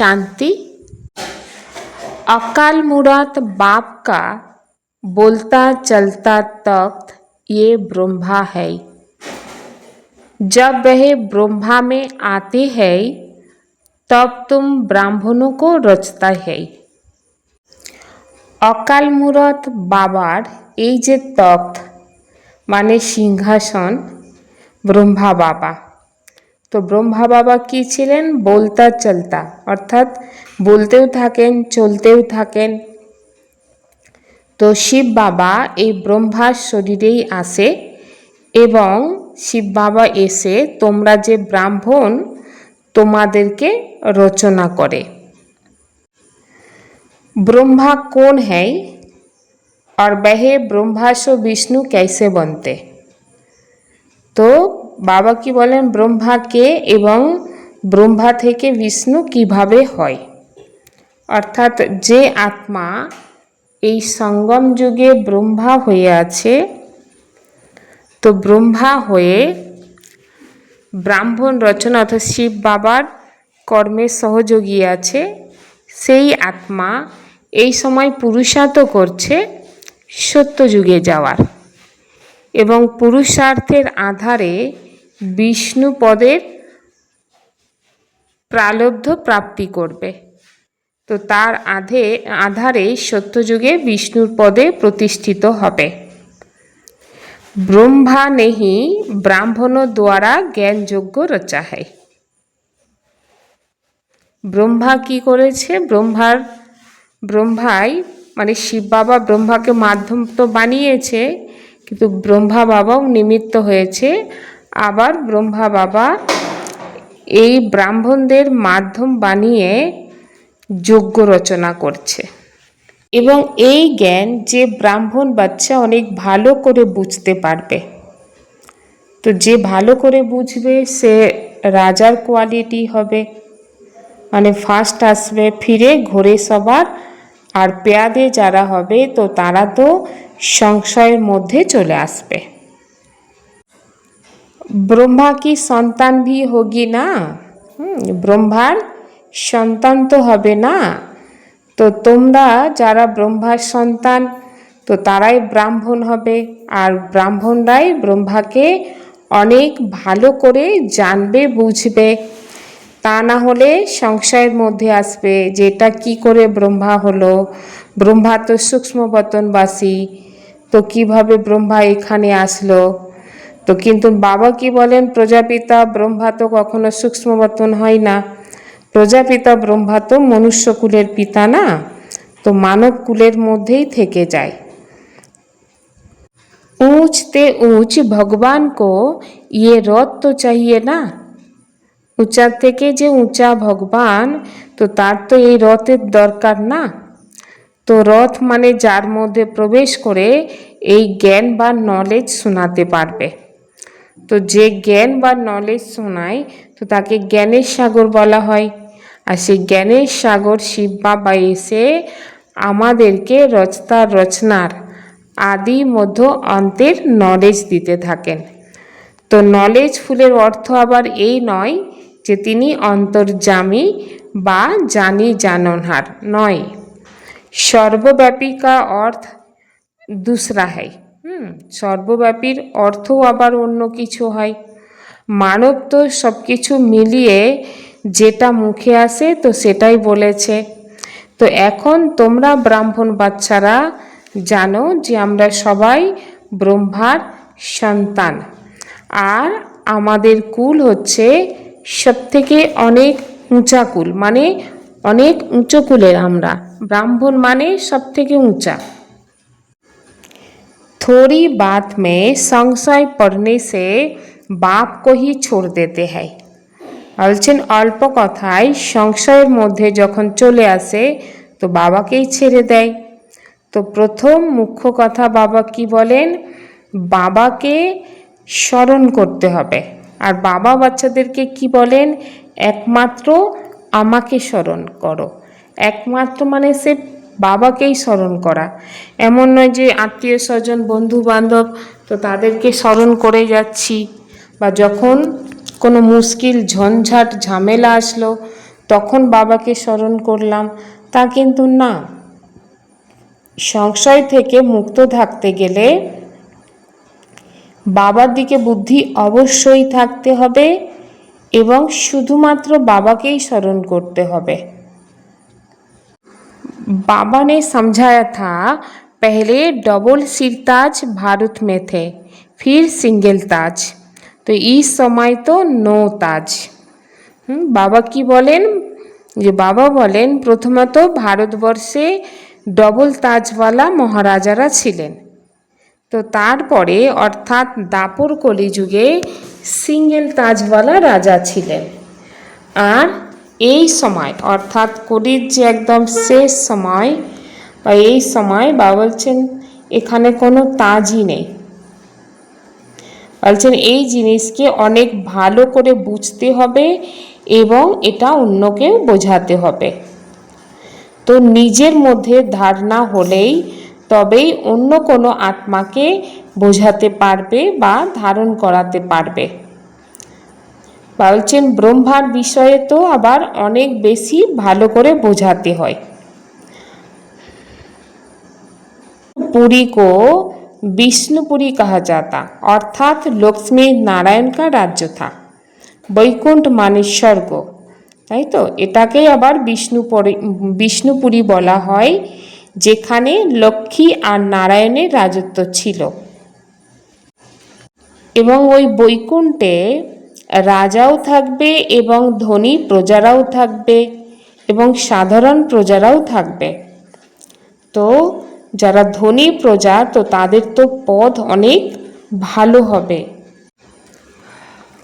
शांति अकाल मुराद बाप का बोलता चलता तख्त ये ब्रह्मा है जब वह ब्रह्मा में आते हैं तब तुम ब्राह्मणों को रचता है অকাল মুরত বাবার এই যে তখ্ত মানে সিংহাসন ব্রহ্মা বাবা তো ব্রহ্মা বাবা কি ছিলেন বলতা চলতা অর্থাৎ বলতেও থাকেন চলতেও থাকেন তো শিব বাবা এই ব্রহ্মার শরীরেই আসে এবং শিব বাবা এসে তোমরা যে ব্রাহ্মণ তোমাদেরকে রচনা করে ब्रह्मा कौन है और वह ब्रह्मा से विष्णु कैसे बनते তো বাবা কি বলেন ব্রহ্মাকে এবং ব্রহ্মা থেকে বিষ্ণু কীভাবে হয়? অর্থাৎ যে আত্মা এই সঙ্গম যুগে ব্রহ্মা হয়ে আছে, তো ব্রহ্মা হয়ে ব্রাহ্মণ রচনা অর্থাৎ শিব বাবার কর্মের সহযোগী আছে, সেই আত্মা এই সময় পুরুষার্থ করছে সত্যযুগে যাওয়ার এবং পুরুষার্থের আধারে বিষ্ণু পদের প্রালব্ধ প্রাপ্তি করবে। তো তার আধে, আধারে সত্যযুগে বিষ্ণুর পদে প্রতিষ্ঠিত হবে। ব্রহ্মা নেহি ব্রাহ্মণ দ্বারা জ্ঞানযোগ্য রচা হয় ব্রহ্মা কি করেছে? ব্রহ্মার, ব্রহ্মাই মানে শিব বাবা ব্রহ্মাকে মাধ্যম তো বানিয়েছে, কিন্তু ব্রহ্মা বাবাও নিমিত্ত হয়েছে। আবার ব্রহ্মা বাবা এই ব্রাহ্মণদের মাধ্যম বানিয়ে যজ্ঞ রচনা করছে। এবং এই জ্ঞান যে ব্রাহ্মণ বাচ্চা অনেক ভালো করে বুঝতে পারবে। তো যে ভালো করে বুঝবে, সে রাজার কোয়ালিটি হবে। মানে ফার্স্ট আসবে, ফিরে ঘোরে সবার আর পেয়াদে যারা হবে, তো তারা তো সংশয়ের মধ্যে চলে আসবে। ব্রহ্মা কি সন্তান ভি হোগি না? হুম, ব্রহ্মার সন্তান তো হবে না। তো তোমরা যারা ব্রহ্মার সন্তান তো তারাই ব্রাহ্মণ হবে। আর ব্রাহ্মণরাই ব্রহ্মাকে অনেক ভালো করে জানবে বুঝবে। তা না হলে সংশয়ের মধ্যে আসবে যে এটা কী করে ব্রহ্মা হলো। ব্রহ্মা তো সূক্ষ্ম বতনবাসী তো কীভাবে ব্রহ্মা এখানে আসলো? তো কিন্তু বাবা কি বলেন প্রজাপিতা ব্রহ্মা তো কখনো সূক্ষ্ম বতন হয় না প্রজাপিতা ব্রহ্মা তো মনুষ্যকুলের পিতা না তো মানব কুলের মধ্যেই থেকে যায় ऊंचते ऊंच भगवान को ये रथ तो चाहिए ना উঁচা থেকে যে উঁচা ভগবান তো তার তো এই রথের দরকার না তো রথ মানে যার মধ্যে প্রবেশ করে এই জ্ঞান বা নলেজ শোনাতে পারবে তো যে জ্ঞান বা নলেজ শোনায়, তো তাকে জ্ঞানের সাগর বলা হয়। আর সেই জ্ঞানের সাগর শিব বাবা এসে আমাদেরকে রচতার রচনার আদি মধ্য অন্তের নলেজ দিতে থাকেন। তো নলেজ ফুলের অর্থ আবার এই নয় যে তিনি অন্তর্জামী বা জানি জাননহার নয়। সর্বব্যাপী কা অর্থ দুসরা হয়। হুম, সর্বব্যাপীর অর্থও আবার অন্য কিছু হয়। মানব তো সব কিছু মিলিয়ে যেটা মুখে আসে তো সেটাই বলেছে। তো এখন তোমরা ব্রাহ্মণ বাচ্চারা জানো যে আমরা সবাই ব্রহ্মার সন্তান। আর আমাদের কুল হচ্ছে সবথেকে অনেক উঁচা কুল মানে অনেক উঁচু কুলের আমরা। ব্রাহ্মণ মানে সব থেকে উঁচা। थोड़ी बात में संशय पड़ने से बाप को ही छोड़ देते हैं বলছেন অল্প কথায় সংশয়ের মধ্যে যখন চলে আসে তো বাবাকেই ছেড়ে দেয় তো প্রথম মুখ্য কথা বাবা কি বলেন বাবাকে স্মরণ করতে হবে আর বাবা বাচ্চাদেরকে কি বলেন একমাত্র আমাকে স্মরণ করো একমাত্র মানে সে বাবাকেই স্মরণ করা। এমন নয় যে আত্মীয় স্বজন বন্ধু বান্ধব তো তাদেরকে স্মরণ করে যাচ্ছি। বা যখন কোনো মুশকিল, ঝঞ্ঝাট, ঝামেলা আসলো, তখন বাবাকে স্মরণ করলাম। তা কিন্তু না। সংশয় থেকে মুক্ত থাকতে গেলে বাবার দিকে বুদ্ধি অবশ্যই থাকতে হবে এবং শুধুমাত্র বাবাকেই স্মরণ করতে হবে। बाबा ने समझाया था पहले डबल सिरताज भारत में थे फिर सिंगल ताज তো এই সময় তো নো তাজ হুম, বাবা কি বলেন যে বাবা বলেন প্রথমত ভারতবর্ষে ডবল তাজওয়ালা মহারাজারা ছিলেন তো তারপরে অর্থাৎ দাপর কলিযুগে সিঙ্গেল তাজওয়ালা রাজা ছিলেন আর এই সময়, অর্থাৎ কলির যে একদম শেষ সময় বা এই সময়, বা বলছেন এখানে কোনো তাজই নেই। বলছেন এই জিনিসকে অনেক ভালো করে বুঝতে হবে এবং এটা অন্যকেও বোঝাতে হবে। তো নিজের মধ্যে ধারণা হলেই তবেই অন্য কোনো আত্মাকে বোঝাতে পারবে বা ধারণ করাতে পারবে। বলছেন ব্রহ্মার বিষয়ে তো আবার অনেক বেশি ভালো করে বোঝাতে হয় पुरी को विष्णुपुरी कहा जाता अर्थात लक्ष्मी नारायण का राज्य था বৈকুণ্ঠ মানে স্বর্গ তাই তো এটাকেই আবার বিষ্ণুপুরী বিষ্ণুপুরী বলা হয় যেখানে লক্ষ্মী আর নারায়ণের রাজত্ব ছিল এবং ওই বৈকুণ্ঠে রাজাও থাকবে এবং ধনী প্রজারাও থাকবে এবং সাধারণ প্রজারাও থাকবে তো যারা ধনী প্রজা তো তাদের তো পদ অনেক ভালো হবে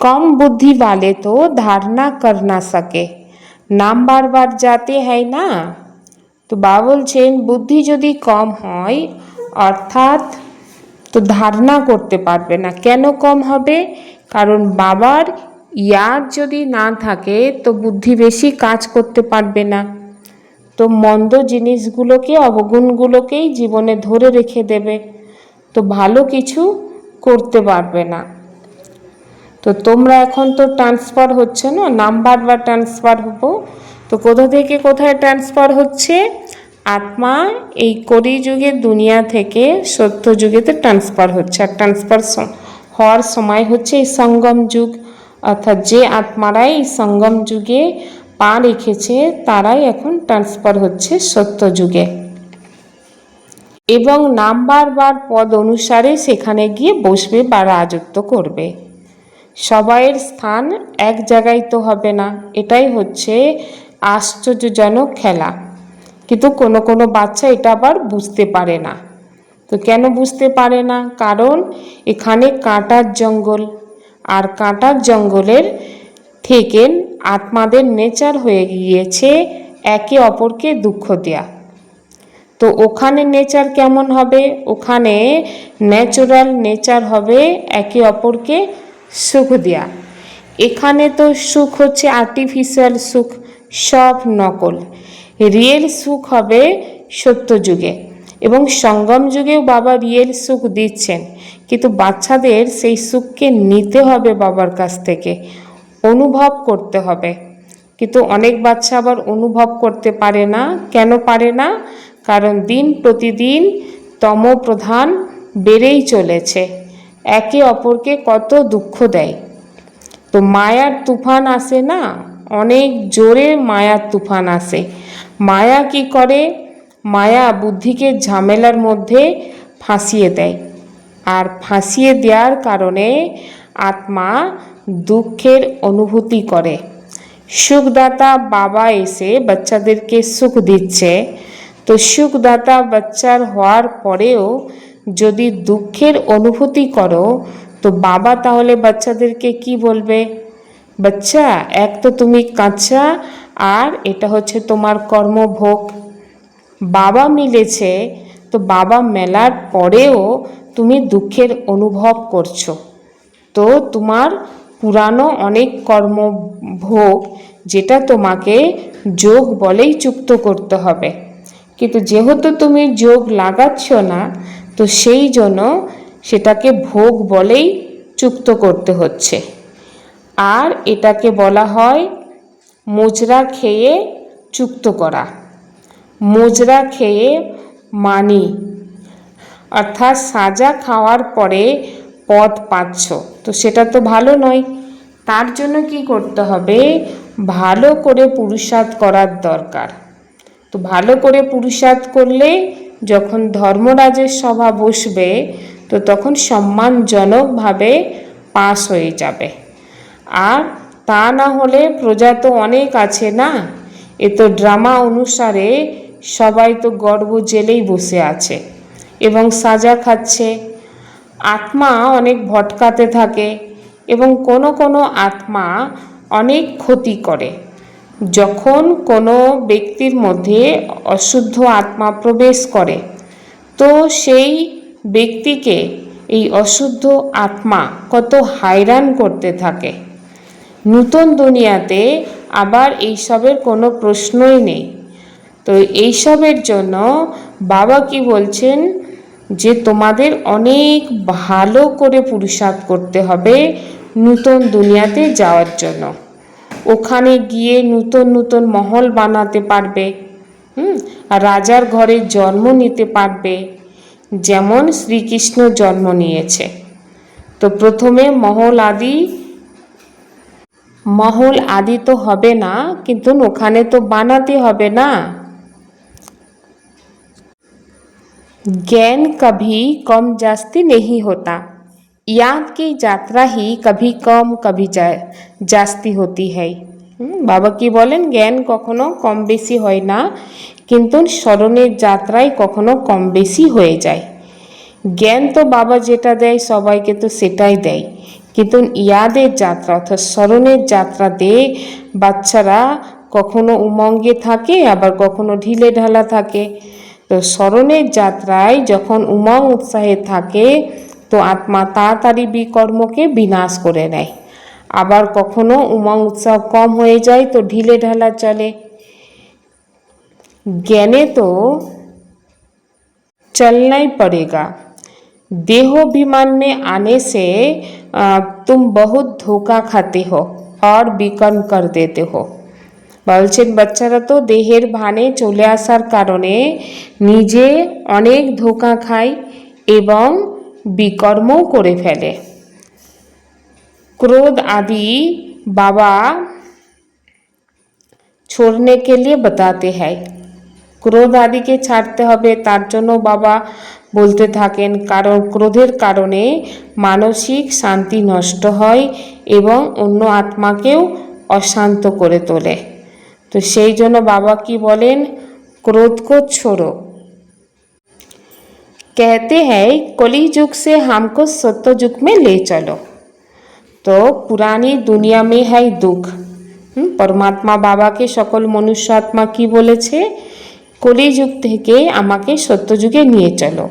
কম বুদ্ধি वाले तो धारणा कर ना सके নাম বারবার যাতে হয় না তো বাবা বলছেন বুদ্ধি যদি কম হয় অর্থাৎ তো ধারণা করতে পারবে না। কেন কম হবে? কারণ বাবার ইয়ার যদি না থাকে, তো বুদ্ধি বেশি কাজ করতে পারবে না। তো মন্দ জিনিসগুলোকে, অবগুণগুলোকেই জীবনে ধরে রেখে দেবে। তো ভালো কিছু করতে পারবে না। তো তোমরা এখন তো ট্রান্সফার হচ্ছে না? নাম্বার বা ট্রান্সফার হব। তো কোথা থেকে কোথায় ট্রান্সফার হচ্ছে? আত্মা এই কলিযুগের দুনিয়া থেকে সত্য যুগেতে ট্রান্সফার হচ্ছে। আর ট্রান্সফার হওয়ার সময় হচ্ছে এই সঙ্গম যুগ। অর্থাৎ যে আত্মারাই এই সঙ্গম যুগে পা রেখেছে, তারাই এখন ট্রান্সফার হচ্ছে সত্য যুগে এবং নাম্বার বার পদ অনুসারে সেখানে গিয়ে বসবে বা রাজত্ব করবে। সবাইয়ের স্থান এক জায়গায় তো হবে না। এটাই হচ্ছে আশ্চর্যজনক খেলা। কিন্তু কোনো কোনো বাচ্চা এটা আবার বুঝতে পারে না। তো কেন বুঝতে পারে না? কারণ এখানে কাঁটার জঙ্গল আর কাঁটার জঙ্গলের থেকে আত্মাদের নেচার হয়ে গিয়েছে একে অপরকে দুঃখ দেয়া। তো ওখানে নেচার কেমন হবে? ওখানে ন্যাচুরাল নেচার হবে একে অপরকে সুখ দেয়া। এখানে তো সুখ হচ্ছে আর্টিফিশিয়াল সুখ, সব নকল। রিয়েল সুখ হবে সত্য যুগে। এবং সঙ্গম যুগেও বাবা রিয়েল সুখ দিচ্ছেন। কিন্তু বাচ্চাদের সেই সুখকে নিতে হবে বাবার কাছ থেকে, অনুভব করতে হবে। কিন্তু অনেক বাচ্চা আবার অনুভব করতে পারে না। কেন পারে না? কারণ দিন প্রতিদিন তম প্রধান বেড়েই চলেছে। একে অপরকে কত দুঃখ দেয়। তো মায়ার তুফান আসে না? অনেক জোরে মায়ার তুফান আসে। মায়া কি করে? মায়া বুদ্ধিকে ঝামেলার মধ্যে ফাঁসিয়ে দেয়। আর ফাঁসিয়ে দেওয়ার কারণে আত্মা দুঃখের অনুভূতি করে। সুখদাতা বাবা এসে বাচ্চাদেরকে সুখ দিচ্ছে। তো সুখদাতা বাচ্চার হওয়ার পরেও যদি দুঃখের অনুভূতি করো, তো বাবা তাহলে বাচ্চাদেরকে কি বলবে? বাচ্চা, এক তো তুমি কাঁচা আর এটা হচ্ছে তোমার কর্মভোগ। বাবা মিলেছে, তো বাবা মেলার পরেও তুমি দুঃখের অনুভব করছ। তো তোমার পুরানো অনেক কর্মভোগ যেটা তোমাকে যোগ বলেই চুক্ত করতে হবে। কিন্তু যেহেতু তুমি যোগ লাগাচ্ছ না, তো সেই জন্য সেটাকে ভোগ বলেই চুক্ত করতে হচ্ছে। আর এটাকে বলা হয় মোজরা খেয়ে চুক্ত করা। মোজরা খেয়ে মানি। অর্থাৎ সাজা খাওয়ার পরে পদ পাচ্ছ। তো সেটা তো ভালো নয়। তার জন্য কি করতে হবে? ভালো করে পুরুষার্থ করার দরকার। তো ভালো করে পুরুষার্থ করলে যখন ধর্মরাজের সভা বসবে, তো তখন সম্মানজনকভাবে পাস হয়ে যাবে। আর তা না হলে প্রজা তো অনেক আছে না? এ তো ড্রামা অনুসারে সবাই তো গর্ব জেলেই বসে আছে। এবং সাজা খাচ্ছে। আত্মা অনেক ভটকাতে থাকে এবং কোনো কোনো আত্মা অনেক ক্ষতি করে। যখন কোনো ব্যক্তির মধ্যে অশুদ্ধ আত্মা প্রবেশ করে, তো সেই ব্যক্তিকে এই অশুদ্ধ আত্মা কত হায়রান করতে থাকে। নূতন দুনিয়াতে আবার এইসবের কোনো প্রশ্নই নেই। তো এইসবের জন্য বাবা কি বলছেন যে, তোমাদের অনেক ভালো করে পুরুষার্থ করতে হবে নূতন দুনিয়াতে যাওয়ার জন্য। ওখানে গিয়ে নূতন নূতন মহল বানাতে পারবে, হুম? রাজার ঘরে জন্ম নিতে পারবে, যেমন শ্রীকৃষ্ণ জন্ম নিয়েছে। তো প্রথমে মহল আদি মহল আদি তো হবে না কিন্তু ওখানে তো বানাতে হবে না ज्ञान कभी कम जास्ती नहीं होता याद की यात्रा ही कभी कम कभी जा জাস্তি হতি হয় হুম, বাবা কি বলেন জ্ঞান কখনো কম বেশি হয় না কিন্তু স্মরণের যাত্রায় কখনো কম বেশি হয়ে যায় জ্ঞান তো বাবা যেটা দেয় সবাইকে তো সেটাই দেয় কিন্তু ইয়াদের যাত্রা অর্থাৎ স্মরণের যাত্রাতে বাচ্চারা কখনো উমঙ্গে থাকে, আবার কখনো ঢিলে ঢালা থাকে। তো স্মরণের যাত্রায় যখন উমং উৎসাহে থাকে, তো আত্মা তাড়াতাড়ি বিকর্মকে বিনাশ করে নেয়। আবার কখনো উমং উৎসাহ কম হয়ে যায়, তো ঢিলে ঢালা চলে। জ্ঞানে তো চলনাই পড়েগা देहोभिमान में आने से आ, तुम बहुत धोखा खाते हो और বিকর্ম कर देते हो বলছেন বাচ্চারা তো দেহের ভানে চলে আসার কারণে নিজে অনেক ধোকা খায় এবং বিকর্মও করে ফেলে क्रोध आदि बाबा छोड़ने के लिए बताते हैं ক্রোধ আদিকে ছাড়তে হবে তার জন্য বাবা বলতে থাকেন কারণ ক্রোধের কারণে মানসিক শান্তি নষ্ট হয় এবং অন্য আত্মাকেও অশান্ত করে তোলে তো সেই জন্য বাবা কি বলেন क्रोध को छोड़ो कहते हैं कली युग से हमको सत्य युग में ले चलो তো পুরানি দুনিয়া মে হ্যায় দুঃখ হুম, পরমাত্মা বাবাকে সকল মনুষ্য আত্মা কি বলেছে কলিযুগ থেকে আমাকে সত্যযুগে নিয়ে চলো।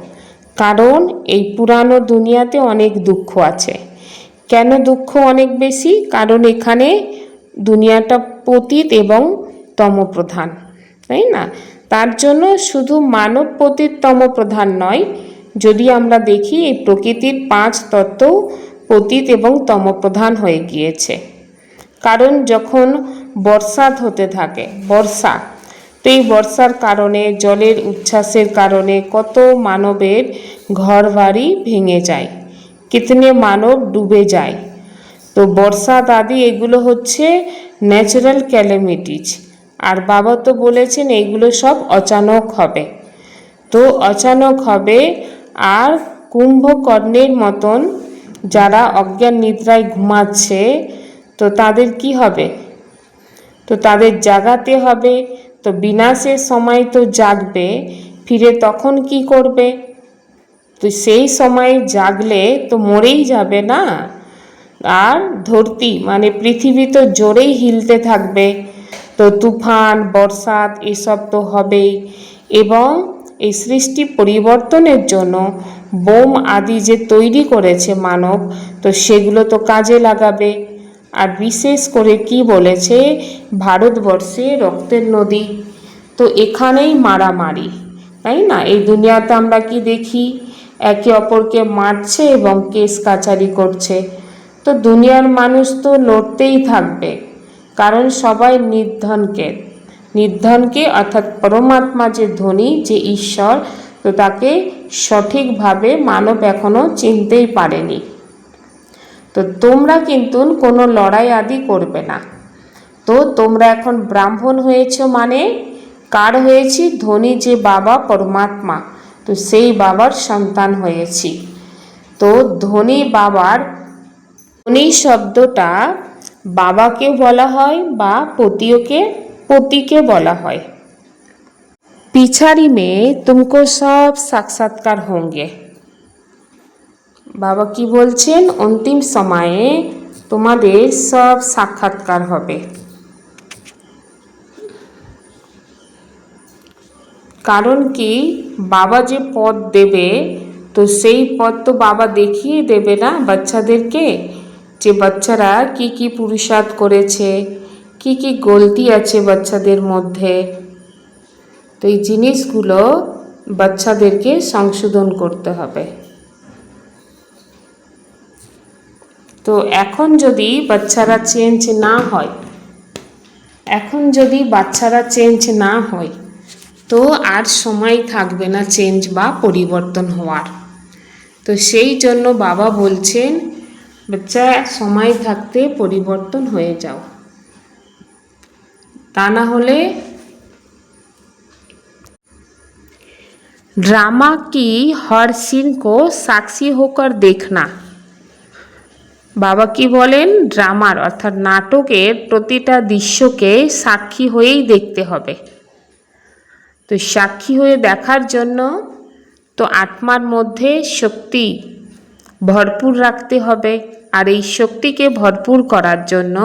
কারণ এই পুরানো দুনিয়াতে অনেক দুঃখ আছে। কেন দুঃখ অনেক বেশি? কারণ এখানে দুনিয়াটা পতিত এবং তমপ্রধান, তাই না? তার জন্য শুধু মানব পতিত তমপ্রধান নয়, যদি আমরা দেখি এই প্রকৃতির পাঁচ তত্ত্ব পতিত এবং তমপ্রধান হয়ে গিয়েছে। কারণ যখন বর্ষাত হতে থাকে, বর্ষা এই বর্ষার কারণে, জলের উচ্ছ্বাসের কারণে কত মানবের ঘর বাড়ি ভেঙে যায়, কিতনে মানব ডুবে যায়। তো বর্ষা দাদি, এগুলো হচ্ছে ন্যাচারাল ক্যালামিটিজ আর বাবা তো বলেছেন এইগুলো সব অচানক হবে। তো অচানক হবে, আর কুম্ভকর্ণের মতন যারা অজ্ঞান নিদ্রায় ঘুমাচ্ছে, তো তাদের কি হবে? তো তাদের জাগাতে হবে তো বিনাশের সময় তো জাগবে, ফিরে তখন কি করবে? তো সেই সময় জাগলে তো মরেই যাবে না। আর ধরতি মানে পৃথিবী তো জোরেই হিলতে থাকবে। তো তুফান বর্ষাত এসব তো হবেই। এবং এই সৃষ্টি পরিবর্তনের জন্য বোম আদি যে তৈরি করেছে মানব, তো সেগুলো তো কাজে লাগাবে। আর বিশেষ করে কি বলেছে? ভারতবর্ষে রক্তের নদী। তো এখানেই মারামারি, তাই না? এই দুনিয়াতে আমরা কি দেখি? একে অপরকে মারছে এবং কেস কাচারি করছে। তো দুনিয়ার মানুষ তো লড়তেই থাকবে, কারণ সবাই নির্ধনকে। নির্ধনকে অর্থাৎ পরমাত্মা যে ধনী, যে ঈশ্বর, তো তাকে সঠিকভাবে মানব এখনও চিনতেই পারেনি। তো তোমরা কিন্তু কোনো লড়াই আদি করবে না। তো তোমরা এখন ব্রাহ্মণ হয়েছ মানে কার হয়েছি? ধনী যে বাবা পরমাত্মা। তো সেই বাবার সন্তান হয়েছি। তো ধনী বাবার ধনী শব্দটা বাবাকে বলা হয় বা পতিওকে, পতিকে বলা হয়। পিছারি মেয়ে, তুমকো সব সাক্ষাৎকার হোঙ্গে। বাবা কি বলছেন? অন্তিম সময়ে তোমাদের সব সাক্ষাৎকার হবে। কারণ কি? বাবা যে পদ দেবে, তো সেই পদ তো বাবা দেখিয়ে দেবে না বাচ্চাদেরকে? যে বাচ্চারা কি কি পুরুষার্থ করেছে, কি কি গলতি আছে বাচ্চাদের মধ্যে? তো এই জিনিসগুলো বাচ্চাদেরকে সংশোধন করতে হবে। তো এখন যদি বাচ্চারা চেঞ্জ না হয় এখন যদি বাচ্চারা চেঞ্জ না হয় তো আর সময় থাকবে না চেঞ্জ বা পরিবর্তন হওয়ার তো সেই জন্য বাবা বলছেন বাচ্চা সময় থাকতে পরিবর্তন হয়ে যাও তা না হলে ड्रामा की हर सीन को साक्षी होकर देखना বাবা কি বলেন? ড্রামার, অর্থাৎ নাটকের প্রতিটা দৃশ্যকে সাক্ষী হয়েই দেখতে হবে। তো সাক্ষী হয়ে দেখার জন্য তো আত্মার মধ্যে শক্তি ভরপুর রাখতে হবে। আর এই শক্তিকে ভরপুর করার জন্য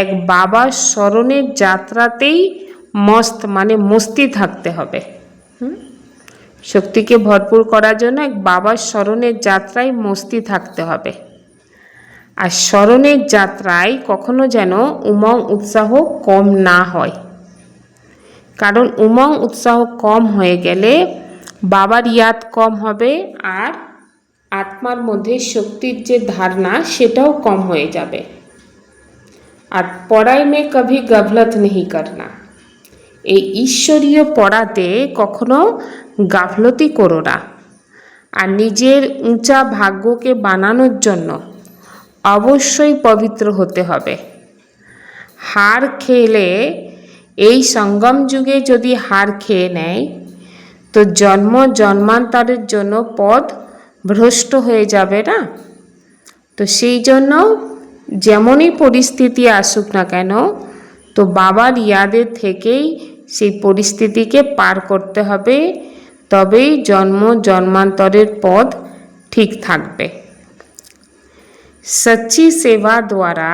এক বাবার স্মরণের যাত্রাতেই মস্ত মানে মস্তি থাকতে হবে। শক্তিকে ভরপুর করার জন্য এক বাবার স্মরণের যাত্রায় মস্তি থাকতে হবে। আর স্মরণের যাত্রায় কখনো যেন উমং উৎসাহ কম না হয়। কারণ উমং উৎসাহ কম হয়ে গেলে বাবার ইয়াদ কম হবে আর আত্মার মধ্যে শক্তির যে ধারণা, সেটাও কম হয়ে যাবে। আর পড়ায় মে কভি গভলত নেই করনা। এই ঈশ্বরীয় পড়াতে কখনো গাফলতি করো না। আর নিজের উঁচা ভাগ্যকে বানানোর জন্য অবশ্যই পবিত্র হতে হবে। হার খেলে এই সঙ্গম যুগে যদি হার খেয়ে নেয়, তো জন্ম জন্মান্তরের জন্য পদ ভ্রষ্ট হয়ে যাবে না? তো সেই জন্য যেমনই পরিস্থিতি আসুক না কেন, তো বাবার ইয়াদের থেকেই সেই পরিস্থিতিকে পার করতে হবে। তবেই জন্ম জন্মান্তরের পদ ঠিক থাকবে। सच्ची सेवा द्वारा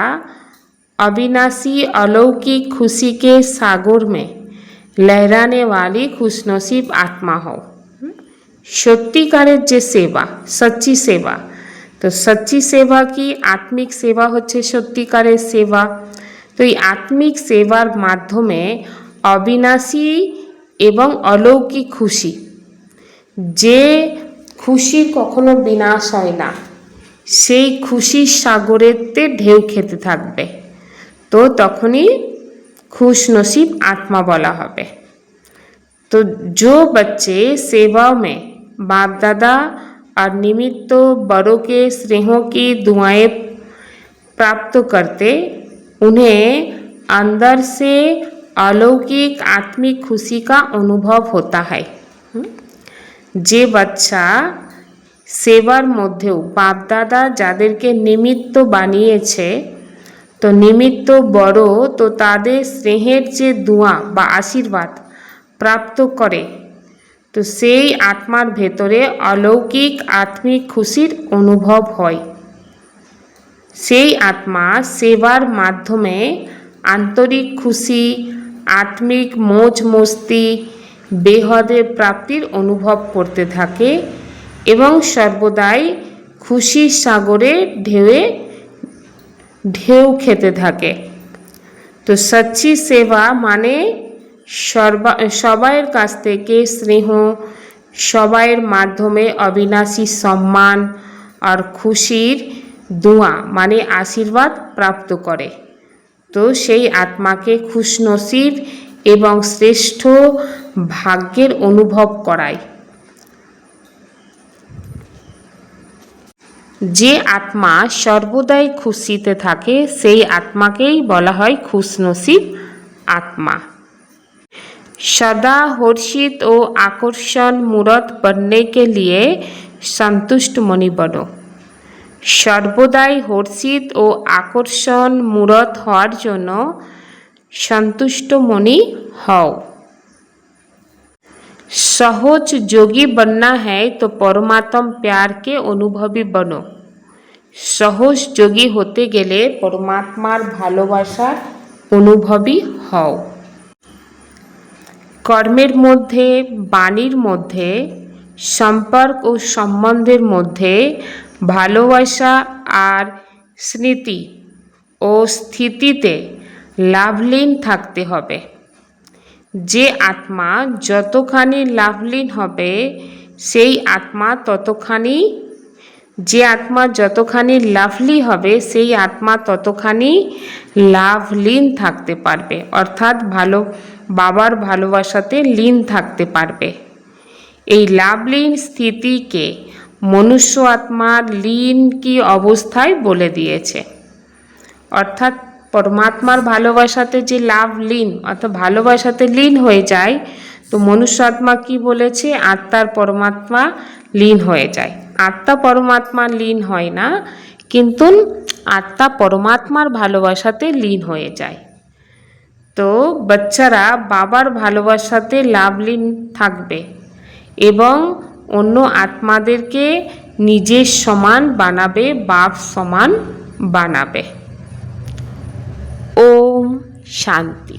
अविनाशी अलौकिक खुशी के सागर में लहराने वाली खुशनसीब आत्मा हो সত্যিকারের যে সেবা সচ্চি সেবা তো সচ্চি সেবা কি আত্মিক সেবা হচ্ছে সত্যিকারের সেবা তো এই আত্মিক সেবার মাধ্যমে অবিনাশী এবং অলৌকিক খুশি যে খুশি কখনো বিনাশ হয় না সেই খুশির সাগরেতে ঢেউ খেতে থাকবে তো তখনই खुश नसीब आत्मा बला হবে तो जो बच्चे सेवाओं में बाप दादा और निमित्त बड़ों के स्नेहों की दुआएं प्राप्त करते उन्हें अंदर से अलौकिक आत्मिक खुशी का अनुभव होता है যে বাচ্চা সেবার মধ্যেও বাপদাদা যাদেরকে নিমিত্ত বানিয়েছে, তো নিমিত্ত বড়, তো তাদের স্নেহের যে দোয়া বা আশীর্বাদ প্রাপ্ত করে, তো সেই আত্মার ভেতরে অলৌকিক আত্মিক খুশির অনুভব হয়। সেই আত্মা সেবার মাধ্যমে আন্তরিক খুশি, আত্মিক মোজ মস্তি বেহদের প্রাপ্তির অনুভব করতে থাকে এবং সর্বদাই খুশির সাগরে ঢেউয়ে ঢেউ খেতে থাকে। তো সচ্চি সেবা মানে সর্বা, সবাইয়ের কাছ থেকে স্নেহ, সবাইয়ের মাধ্যমে অবিনাশী সম্মান আর খুশির দোয়া মানে আশীর্বাদ প্রাপ্ত করে। তো সেই আত্মাকে খুশনসিব এবং শ্রেষ্ঠ ভাগ্যের অনুভব করায়। যে আত্মা সর্বদাই খুশিতে থাকে, সেই আত্মাকেই বলা হয় খুশনসিব আত্মা। সদা হর্ষিত ও আকর্ষণ মূরত বন্যকে লিয়ে সন্তুষ্ট মনি বনো সর্বদাই হর্ষিত ও আকর্ষণ মূরত হওয়ার জন্য সন্তুষ্ট মনি হও। সহজ যোগী बनना है तो परमात्म प्यार के अनुभवी बनो সহজ যোগী হতে গেলে পরমাত্মার ভালোবাসার অনুভবী হও কর্মের মধ্যে বাণীর মধ্যে সম্পর্ক ও সম্বন্ধের মধ্যে ভালোবাসা আর স্মৃতি ও স্থিতিতে লাভলীন থাকতে হবে যে আত্মা যতখানি লাভলীন হবে, সেই আত্মা ততখানি, যে আত্মা যতখানি লাভলি হবে, সেই আত্মা ততখানি লাভলীন থাকতে পারবে। অর্থাৎ ভালো, বাবার ভালোবাসাতে লীন থাকতে পারবে। এই লাভলীন স্থিতিকে মনুষ্য আত্মার লীন কি অবস্থায় বলে দিয়েছে? অর্থাৎ পরমাত্মার ভালোবাসাতে যে লাভ লীন অর্থাৎ ভালোবাসাতে লীন হয়ে যায়, তো মনুষ্য আত্মা কি বলেছে? আত্মার পরমাত্মা লীন হয়ে যায়। আত্মা পরমাত্মা লীন হয় না, কিন্তু আত্মা পরমাত্মার ভালোবাসাতে লীন হয়ে যায়। তো বাচ্চারা বাবার ভালোবাসাতে লাভলীন থাকবে এবং অন্য আত্মাদেরকে নিজের সমান বানাবে, বাপ সমান বানাবে। ওম শান্তি